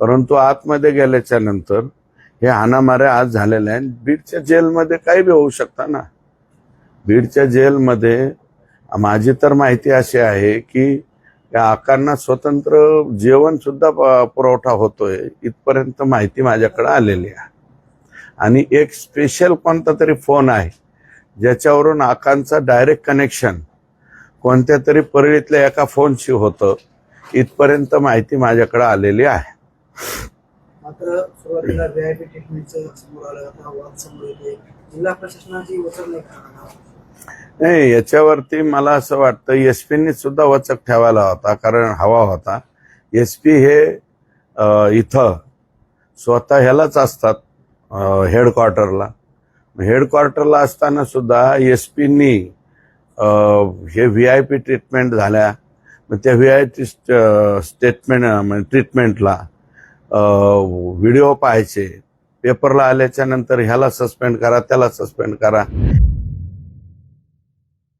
परंतु आतमध्ये गेल्याच्यानंतर हे हाणामारे आज झालेले आहेत. बीडच्या जेलमध्ये काही बी होऊ शकता ना. बीडच्या जेलमध्ये माझी तर माहिती अशी आहे की या आकांना स्वतंत्र जेवण सुद्धा प- पुरवठा होतोय इथपर्यंत माहिती माझ्याकडे आलेली आहे. आणि एक स्पेशल कोणता तरी फोन आहे ज्याच्यावरून आकांचा डायरेक्ट कनेक्शन कोणत्या तरी परळीतल्या एका फोनशी होतं इथपर्यंत माहिती माझ्याकडे आलेली आहे. मात्र सुरुवातीला व्हीआयपी ट्रीटमेंटचं समोर आलं आता वाद समोर येते जिल्हा प्रशासनाची वचन नाही नाही याच्यावरती मला असं वाटतं एस पीनी सुद्धा वचक ठेवायला होता कारण हवा होता. एस पी हे इथं स्वतः ह्यालाच असतात हेडक्वार्टरला हेडक्वार्टरला असताना सुद्धा एस पीनी हे व्ही आय पी ट्रीटमेंट झाल्या. मग त्या व्ही आय टी स्टेटमेंट ट्रीटमेंटला व्हिडिओ पाहायचे पेपरला आल्याच्यानंतर ह्याला सस्पेंड करा त्याला सस्पेंड करा.